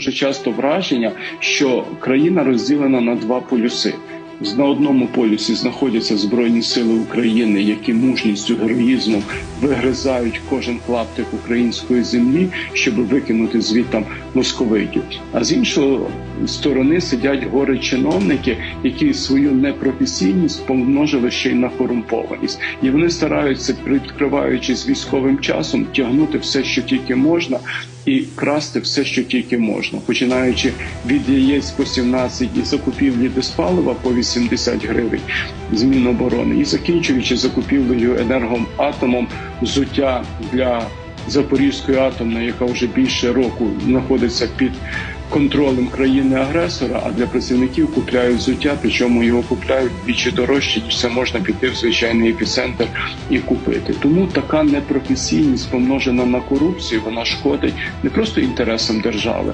дуже часто враження, що країна розділена на два полюси. На одному полюсі знаходяться збройні сили України, які мужністю героїзмом вигризають кожен клаптик української землі, щоб викинути звідтам московитів. А з іншої сторони сидять гори чиновники, які свою непрофесійність помножили ще й на корумпованість, і вони стараються, прикриваючись військовим часом, тягнути все, що тільки можна, і красти все, що тільки можна, починаючи від яєць по 17 і закупівлі диспалива по 80 гривень з Міноборони, і закінчуючи закупівлею енергоатомом взуття для Запорізької атомної, яка вже більше року знаходиться під контролем країни-агресора, а для працівників купляють взуття, причому його купляють двічі дорожче, ніж це можна піти в звичайний епіцентр і купити. Тому така непрофесійність помножена на корупцію, вона шкодить не просто інтересам держави,